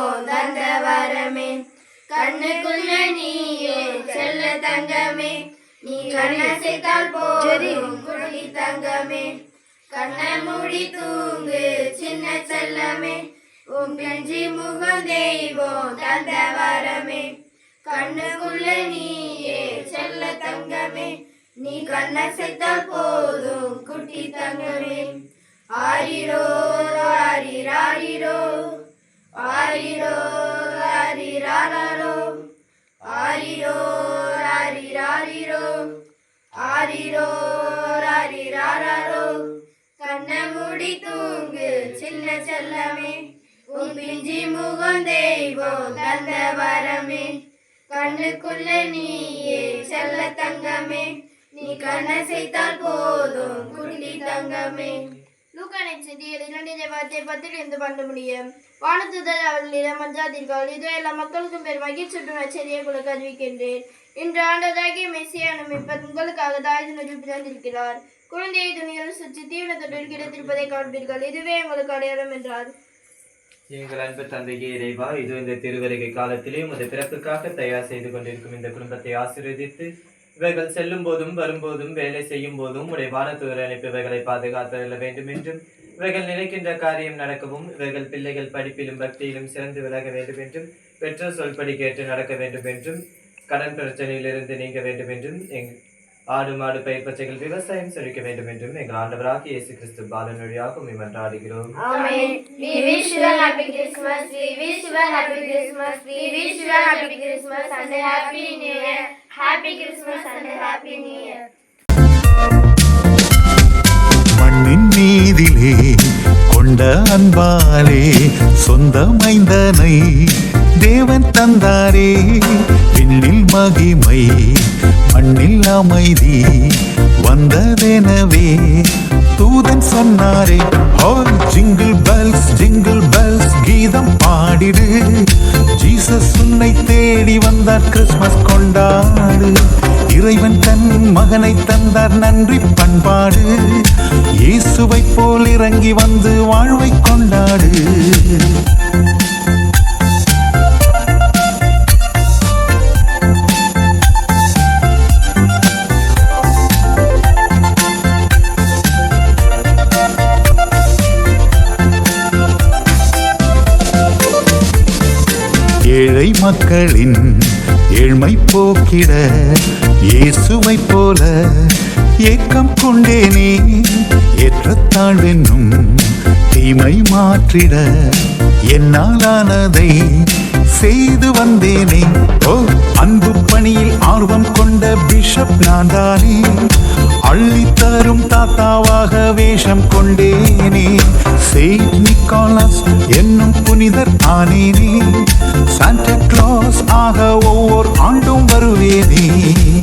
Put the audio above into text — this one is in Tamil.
தந்தவரமே. கண்ணுக்குள்ள நீயே செல்ல தங்கமே. நீ கண்ணசைத்தால் போதும் குழி தங்கமே. கண்ணை மூடி தூங்கு சின்ன செல்லமே. உன் நெஞ்சி முகம் தெய்வம் தந்த வரமே கண்ணுக்குள்ள நீயே செல்ல தங்கமே. நீ கண்ணசைத்தால் போதும் குட்டி தங்கமே. ஆயிரோ மூடி தூங்கு சின்ன செல்லமே. உன் பிஞ்சி முகம் தெய்வம் தந்த வரமே. கண்ணுக்குள்ள நீயே செல்ல தங்கமே. நீ கண்ணசைத்தால் போதும் குட்டி தங்கமே. பண்ண முடியும். வானத்துதல் அவர்களிடம் மஞ்சாதீர்கள் இது மக்களுக்கும் பேர் மகிழ்ச்சியுடன் நச்சரியை உங்களுக்கு அறிவிக்கின்றேன். இன்று ஆண்டதாகிய மெஸ்ஸியான உங்களுக்காக தாய் தினத்தில் பிறந்திருக்கிறார் குழந்தையை துணியில் சுற்றி தீவனத்துடன் கிடைத்திருப்பதை காண்பீர்கள். இதுவே உங்களுக்கு அடையாளம் என்றார் எங்கள் அன்பு தந்தையே இறைவா இது இந்த திருவருகை காலத்திலே உமது பிறப்புக்காக தயார் செய்து கொண்டிருக்கும் இந்த குடும்பத்தை ஆசீர்வதித்து இவர்கள் செல்லும் போதும் வரும்போதும் வேலை செய்யும் போதும் உடைய வானத்தூர் அனுப்பி இவர்களை பாதுகாத்தருள வேண்டும் என்றும் இவர்கள் நினைக்கின்ற காரியம் நடக்கவும் இவர்கள் பிள்ளைகள் படிப்பிலும் பக்தியிலும் சிறந்து விலக வேண்டும் என்றும் பெற்றோர் சொல்படி கேட்டு நடக்க வேண்டும் என்றும் கடன் பிரச்சனையிலிருந்து நீங்க வேண்டும் என்றும் எங்கள் ஆடு மாடு பயிர் பச்சைகள் விவசாயம் செழிக்க வேண்டும் என்றும் எங்கள் ஆண்டவராகிய இயேசு கிறிஸ்து பாலன் வழியாக உம்மை மன்றாடுகிறோம். மண்ணின் மீதிலே கொண்ட அன்பாலே சொந்த மைந்தனை தேவன் தந்தாரே விண்ணில் மகிமை மண்ணில் அமைதி வந்ததெனவே. தூதன் சொன்னாரே ஹோல் ஜிங்கிள் பெல்ஸ் ஜிங்கிள் பெல்ஸ் கீதம் பாடிடு. ஜீசஸ் உன்னை தேடி வந்தார் கிறிஸ்மஸ் கொண்டாடு. இறைவன் தன் மகனை தந்தார் நன்றி பண்பாடு. இயேசுவை போல் இறங்கி வந்து வாழ்வை கொண்டாடு. ஏழை மக்களின் ஏழ்மை போக்கிட இயேசுவை போல ஏக்கம் கொண்டேனே. ஏற்றத்தாழ்வென்னும் தீமை மாற்றிட என்னாலானதை செய்து வந்தேனே. ஓ அன்பு பணியில் ஆர்வம் கொண்ட பிஷப் நான் தானே அள்ளித்தரும் தாத்தாவாக வேஷம் கொண்டேன். ஆனேனே சாண்டா கிளாஸ் ஆக